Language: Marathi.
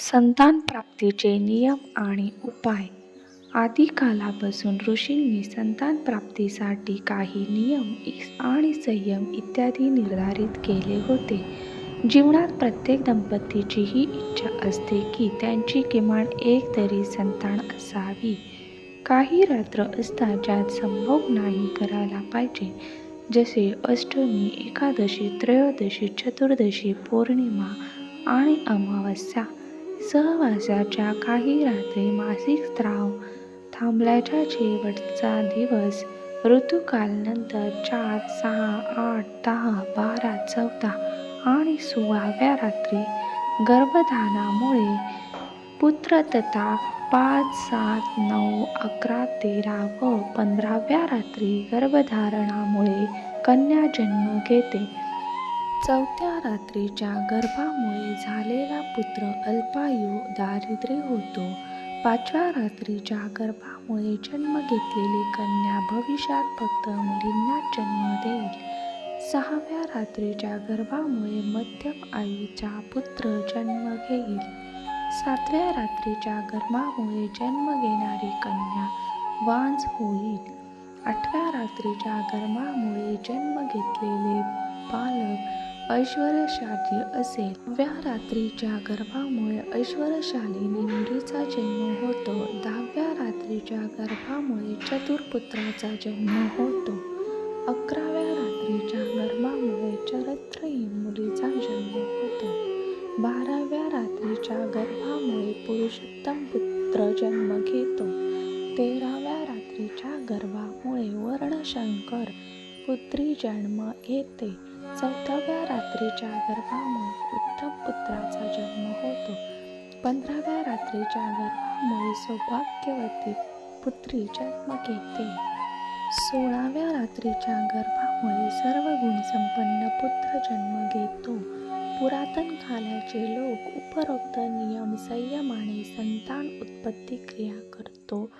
संतान प्राप्तीचे नियम आणि उपाय. आदिकालापासून ऋषींनी संतान प्राप्तीसाठी काही नियम आणि संयम इत्यादी निर्धारित केले होते. जीवनात प्रत्येक दंपतीची ही इच्छा असते की त्यांची किमान एक तरी संतान असावी. काही रात्र असतात ज्यात संभोग नाही करायला पाहिजे. जसे अष्टमी एकादशी त्रयोदशी चतुर्दशी पौर्णिमा आणि अमावस्या. सहवासाच्या काही रात्री मासिक स्त्राव थांबल्याचा शेवटचा दिवस ऋतुकालनंतर चार सहा आठ दहा बारा चौदा आणि सोळाव्या रात्री गर्भधानामुळे पुत्रतता पाच सात नऊ अकरा तेरा व पंधराव्या रात्री गर्भधारणामुळे कन्या जन्म घेते. चौथ्या रात्रीच्या गर्भामुळे झालेला पुत्र अल्पायू दारिद्र्य होतो. पाचव्या रात्रीच्या गर्भामुळे जन्म घेतलेली कन्या भविष्यात फक्त मुलींना जन्म देईल. सहाव्या रात्रीच्या गर्भामुळे मध्यम आयूचा पुत्र जन्म घेईल. सातव्या रात्रीच्या गर्भामुळे जन्म घेणारी कन्या वांझ होईल. आठव्या रात्रीच्या गर्भामुळे जन्म घेतलेले बालक ऐश्वर्यशाली असेल. नवव्या रात्रीच्या गर्भामुळे ऐश्वर्यशालीने मुलीचा जन्म होतो. दहाव्या रात्रीच्या गर्भामुळे चतुर्पुत्राचा जन्म होतो. अकराव्या रात्रीच्या गर्भामुळे चरत्रही मुलीचा जन्म होतो. बाराव्या रात्रीच्या गर्भामुळे पुरुषोत्तम पुत्र जन्म घेतो. तेराव्या रात्रीच्या गर्भामुळे वर्णशंकर पुत्री जन्म घेते. चौदाव्या रात्रीच्या गर्भामुळे उत्तम पुत्राचा जन्म होतो. पंधराव्या रात्रीच्या गर्भामुळे सौभाग्यवती पुत्री जन्म घेते. सोळाव्या रात्रीच्या गर्भामुळे सर्व गुणसंपन्न पुत्र जन्म घेतो. पुरातन कालाचे लोक उपरोक्त नियम संयमाने संतान उत्पत्ती क्रिया करतो.